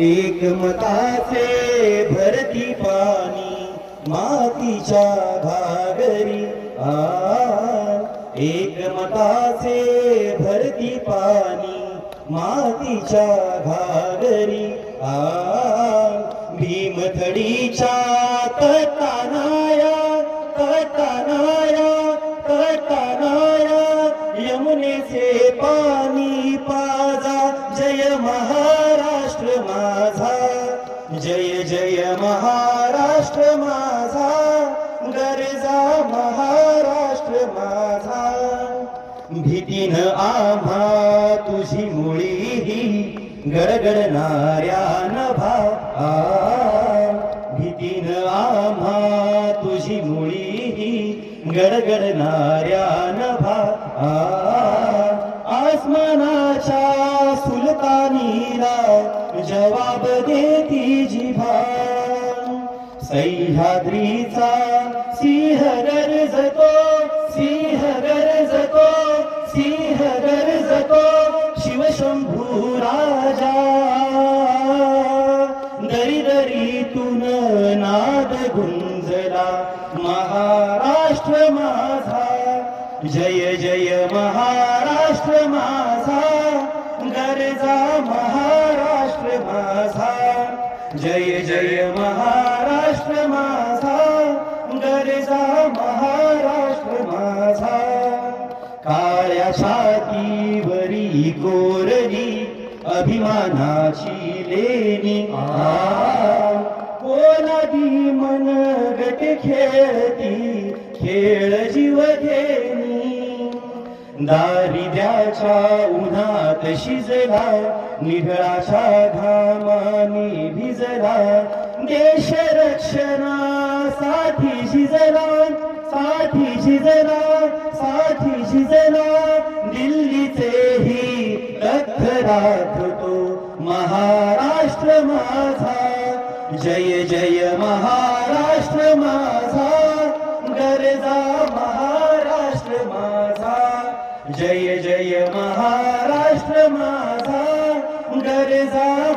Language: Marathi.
एकमताचे भरती पाणी मातीच्या घागरी. आ एकमताचे भरती पाणी मातीच्या घागरी. आ भीमथडीच्या तटानाया तटानाया तटानाया. यमुनेचे पाणी पाजा जय महा माझा. जय जय महाराष्ट्र माझा. गरजा महाराष्ट्र माझा. भीतीन आम्हा तुझी मुळीही गडगडणाऱ्या नभा भीतीन आम्हा तुझी मुळीही गडगडणाऱ्या नभा आसमानाच्या पाणीला जवाब देती जिभा सह्याद्रीचा सिंह गरजतो सिंह गरजतो सिंह गरजतो शिवशंभू राजा दरी दरीतून नाद गुंजला महाराष्ट्र माझा. जय जय महाराष्ट्र माझा. दर्जा महाराष्ट्र माझा. जय जय महाराष्ट्र माझा. गरजा महाराष्ट्र माझा. काळ्या छातीवरी कोरली अभिमानाची लेणी. आ पोलादी मन गट खेळती? खेळ जीव दारिद्र्याच्या उन्हात शिजला निघळाच्या घामानी भिजला. देश रक्षणासाठी शिजला साठी शिजला साठी शिजला. दिल्लीचेही लख राखतो महाराष्ट्र माझा. जय जय महा जय जय महाराष्ट्र माझा गरजा